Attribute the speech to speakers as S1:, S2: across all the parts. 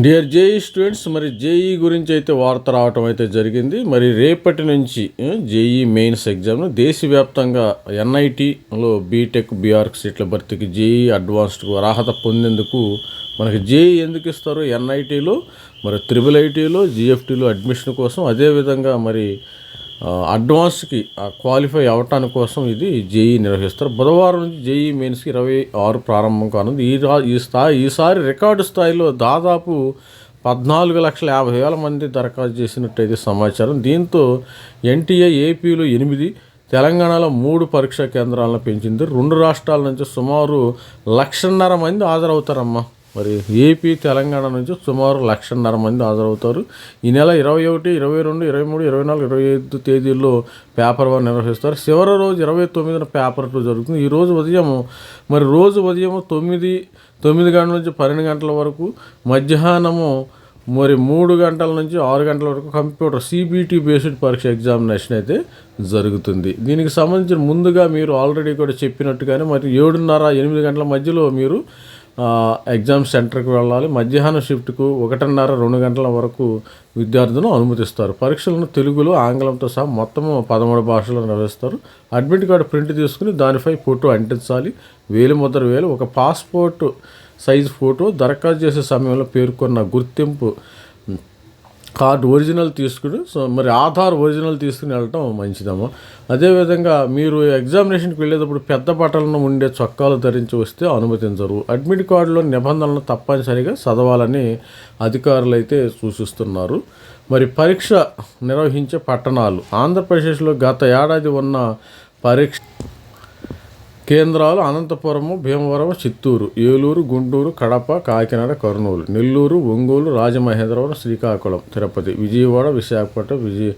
S1: Dear JEE students మరి JEE గురించి అయితే వార్త రావటం అయితే జరిగింది. మరి రేపటి నుంచి జేఈ మెయిన్స్ ఎగ్జామ్ను దేశవ్యాప్తంగా ఎన్ఐటీలో బీటెక్ బీఆర్క్ సీట్ల భర్తీకి జేఈ అడ్వాన్స్డ్కు అర్హత పొందేందుకు మనకి జేఈ ఎందుకు ఇస్తారు? ఎన్ఐటీలో మరి త్రిబుల్ ఐటీలో జిఎఫ్టీలో అడ్మిషన్ కోసం అదేవిధంగా మరి అడ్వాన్స్కి ఆ, క్వాలిఫై అవ్వటానికి కోసం ఇది జేఈ నిర్వహిస్తారు. బుధవారం నుంచి జేఈ మెయిన్స్కి ఇరవై ఆరు ప్రారంభం కానుంది. ఈ ఈ స్థాయి ఈసారి రికార్డు స్థాయిలో దాదాపు పద్నాలుగు లక్షల యాభై వేల మంది దరఖాస్తు చేసినట్టయితే సమాచారం. దీంతో ఎన్టీఏ ఏపీలో ఎనిమిది తెలంగాణలో మూడు పరీక్షా కేంద్రాలను పెంచింది. రెండు రాష్ట్రాల నుంచి సుమారు లక్షన్నర మంది హాజరవుతారమ్మా. మరి ఏపీ తెలంగాణ నుంచి సుమారు లక్షన్నర మంది హాజరవుతారు. ఈ నెల ఇరవై ఒకటి ఇరవై రెండు ఇరవై మూడు ఇరవై నాలుగు ఇరవై ఐదు తేదీల్లో పేపర్ వన్ నిర్వహిస్తారు. చివరి రోజు ఇరవై తొమ్మిదిన పేపర్ టూ జరుగుతుంది. ఈ రోజు ఉదయం మరి రోజు ఉదయం తొమ్మిది తొమ్మిది గంటల నుంచి పన్నెండు గంటల వరకు మధ్యాహ్నము మరి మూడు గంటల నుంచి ఆరు గంటల వరకు కంప్యూటర్ సిబిటి బేస్డ్ పరీక్ష ఎగ్జామినేషన్ అయితే జరుగుతుంది. దీనికి సంబంధించిన ముందుగా మీరు ఆల్రెడీ కూడా చెప్పినట్టుగానే మరి ఏడున్నర ఎనిమిది గంటల మధ్యలో మీరు ఎగ్జామ్ సెంటర్కి వెళ్ళాలి. మధ్యాహ్నం షిఫ్ట్కు ఒకటిన్నర రెండు గంటల వరకు విద్యార్థులను అనుమతిస్తారు. పరీక్షలను తెలుగులో ఆంగ్లంతో సహా మొత్తం పదమూడు భాషల్లో నిర్వహిస్తారు. అడ్మిట్ కార్డు ప్రింట్ తీసుకుని దానిపై ఫోటో అంటించాలి. వేలు ముద్ర వేలు ఒక పాస్పోర్ట్ సైజ్ ఫోటో దరఖాస్తు చేసే సమయంలో పేర్కొన్న గుర్తింపు కార్డు ఒరిజినల్ తీసుకుని సో మరి ఆధార్ ఒరిజినల్ తీసుకుని వెళ్ళటం మంచిదమ్మా అదేవిధంగా మీరు ఎగ్జామినేషన్కి వెళ్ళేటప్పుడు పెద్ద బట్టలను ఉండే చొక్కాలు ధరించి వస్తే అనుమతించరు. అడ్మిట్ కార్డులో నిబంధనలు తప్పనిసరిగా చదవాలని అధికారులు అయితే సూచిస్తున్నారు. మరి పరీక్ష నిర్వహించే పట్టణాలు ఆంధ్రప్రదేశ్లో గత ఏడాది ఉన్న పరీక్ష కేంద్రాలు అనంతపురము భీమవరం చిత్తూరు ఏలూరు గుంటూరు కడప కాకినాడ కర్నూలు నెల్లూరు ఒంగోలు రాజమహేంద్రవరం శ్రీకాకుళం తిరుపతి విజయవాడ విశాఖపట్నం విజయ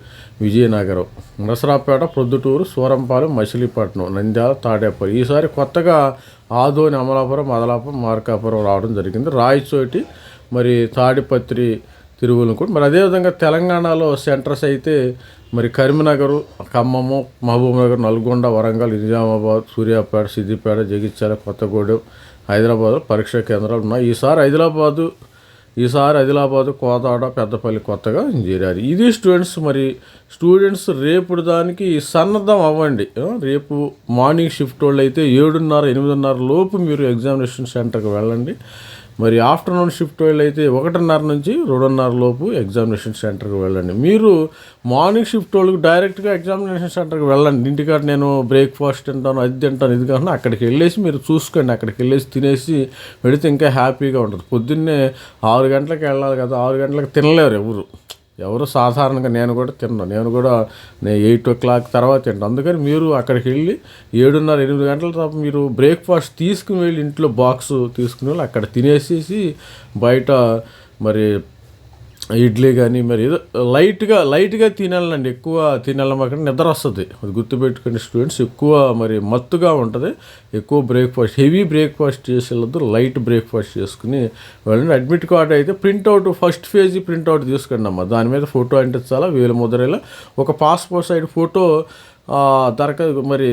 S1: విజయనగరం నరసరాపేట ప్రొద్దుటూరు సూరంపాలెం మచిలీపట్నం నంద్యాల తాడేపల్లి. ఈసారి కొత్తగా ఆదోని అమలాపురం మదలాపురం మార్కాపురం రావడం జరిగింది. రాయచోటి మరి తాడిపత్రి తిరువులను కూడా. మరి అదేవిధంగా తెలంగాణలో సెంటర్స్ అయితే మరి కరీంనగర్ ఖమ్మము మహబూబ్నగర్ నల్గొండ వరంగల్ నిజామాబాద్ సూర్యాపేట సిద్దిపేట జగిత్యాల కొత్తగూడెం హైదరాబాద్ పరీక్షా కేంద్రాలు ఉన్నాయి. ఈసారి హైదరాబాదు ఈసారి ఆదిలాబాదు కోదాడ పెద్దపల్లి కొత్తగా చేరారు. ఇది స్టూడెంట్స్ మరి స్టూడెంట్స్ రేపు దానికి సన్నద్ధం అవ్వండి. రేపు మార్నింగ్ షిఫ్ట్ వాళ్ళు అయితే ఏడున్నర ఎనిమిదిన్నర లోపు మీరు ఎగ్జామినేషన్ సెంటర్కి వెళ్ళండి. మరి ఆఫ్టర్నూన్ షిఫ్ట్ వాళ్ళు అయితే ఒకటిన్నర నుంచి రెండున్నర లోపు ఎగ్జామినేషన్ సెంటర్కి వెళ్ళండి. మీరు మార్నింగ్ షిఫ్ట్ వాళ్ళకి డైరెక్ట్గా ఎగ్జామినేషన్ సెంటర్కి వెళ్ళండి. ఇంటికాడ నేను బ్రేక్ఫాస్ట్ తింటాను అది తింటాను ఇది కాకుండా అక్కడికి వెళ్ళేసి మీరు చూసుకోండి. అక్కడికి వెళ్ళేసి తినేసి వెళితే ఇంకా హ్యాపీగా ఉంటుంది. పొద్దున్నే ఆరు గంటలకు వెళ్ళాలి కదా ఆరు గంటలకు తినలేరు ఎవరు. ఎవరు సాధారణంగా నేను కూడా తిన్నాను నేను కూడా నేను ఎయిట్ ఓ క్లాక్ తర్వాత తింటాను. అందుకని మీరు అక్కడికి వెళ్ళి ఏడున్నర ఎనిమిది గంటల తర్వాత మీరు బ్రేక్ఫాస్ట్ తీసుకుని వెళ్ళి ఇంట్లో బాక్స్ తీసుకుని వెళ్ళి అక్కడ తినేసేసి బయట మరి ఇడ్లీ కానీ మరి ఏదో లైట్గా లైట్గా తినాలండి. ఎక్కువ తినాలన్నమాట నిద్ర వస్తుంది. అది గుర్తుపెట్టుకుని స్టూడెంట్స్. ఎక్కువ మరి మత్తుగా ఉంటుంది. ఎక్కువ బ్రేక్ఫాస్ట్ హెవీ బ్రేక్ఫాస్ట్ చేసి లైట్ బ్రేక్ఫాస్ట్ చేసుకుని వెళ్ళండి. అడ్మిట్ కార్డ్ అయితే ప్రింట్అవుట్ ఫస్ట్ పేజీ ప్రింట్అవుట్ తీసుకోండి అమ్మ దాని మీద ఫోటో అంటించాలా వేలు ముద్రలా. ఒక పాస్పోర్ట్ సైడ్ ఫోటో దరక మరి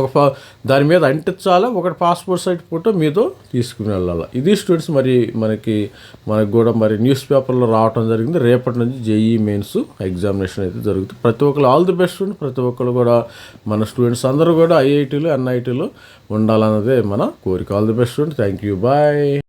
S1: ఒక దాని మీద అంటించాలా? ఒకటి పాస్పోర్ట్ సైజ్ ఫోటో మీతో తీసుకుని వెళ్ళాలి? ఇది స్టూడెంట్స్ మరి మనకి మనకు కూడా మరి న్యూస్ పేపర్లో రావటం జరిగింది. రేపటి నుంచి జేఈ మెయిన్స్ ఎగ్జామినేషన్ అయితే జరుగుతుంది. ప్రతి ఒక్కరు ఆల్ ది బెస్ట్ ఉండి ప్రతి ఒక్కరు కూడా మన స్టూడెంట్స్ అందరూ కూడా ఐఐటీలు ఎన్ఐటీలో ఉండాలన్నదే మన కోరిక. ఆల్ ది బెస్ట్ ఉండి థ్యాంక్ యూ బాయ్